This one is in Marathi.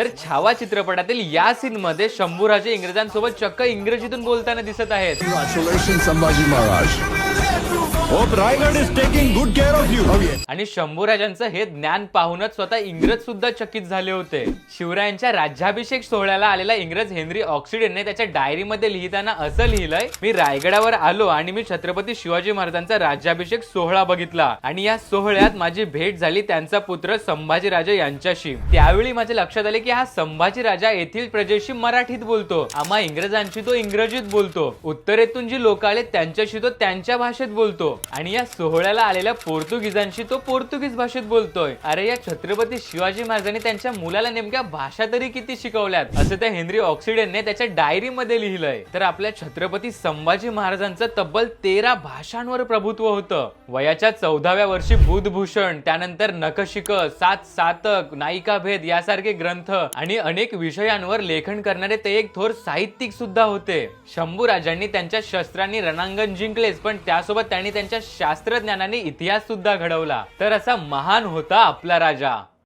तर छावा चित्रपटातील या सीन मध्ये शंभूराजे इंग्रजांसोबत चक्क इंग्रजीतून बोलताना दिसत आहेत. संभाजी महाराज. आणि शंभूराजांचं हे ज्ञान पाहूनच स्वतः इंग्रज सुद्धा चकित झाले होते. शिवरायांच्या राज्याभिषेक सोहळ्याला आलेला इंग्रज हेनरी ऑक्सिडेंटने त्याच्या डायरीमध्ये लिहिताना असं लिहिलंय मी रायगडावर आलो आणि मी छत्रपती शिवाजी महाराजांचा राज्याभिषेक सोहळा बघितला. आणि या सोहळ्यात माझी भेट झाली त्यांचा पुत्र संभाजी राजा यांच्याशी. त्यावेळी माझ्या लक्षात आले की हा संभाजी राजा येथील प्रजेशी मराठीत बोलतो. आम्हा इंग्रजांशी तो इंग्रजीत बोलतो. उत्तरेतून जी लोक आले त्यांच्याशी तो त्यांच्या भाषेत बोलतो. आणि या सोहळ्याला आलेल्या पोर्तुगीजांशी तो पोर्तुगीज भाषेत बोलतोय. अरे या छत्रपती शिवाजी महाराजांनी त्यांच्या मुलाला नेमक्या भाषा तरी किती शिकवल्यात? असं त्या हेनरी ऑक्सिडेंटने त्याच्या डायरीमध्ये लिहिलंय. तर आपल्या छत्रपती संभाजी महाराजांचं तब्बल तेरा भाषांवर प्रभुत्व होतं. वयाच्या चौदाव्या वर्षी बुधभूषण त्यानंतर नखशिक सात सातक नायिका भेद यासारखे ग्रंथ आणि अनेक विषयांवर लेखन करणारे ते एक थोर साहित्यिक सुद्धा होते. शंभू राजांनी त्यांच्या शस्त्रांनी रणांगण जिंकलेच पण त्यासोबत त्यांनी त्यांच्या शास्त्रज्ञानाने इतिहास सुद्धा घडवला. तर असा महान होता आपला राजा.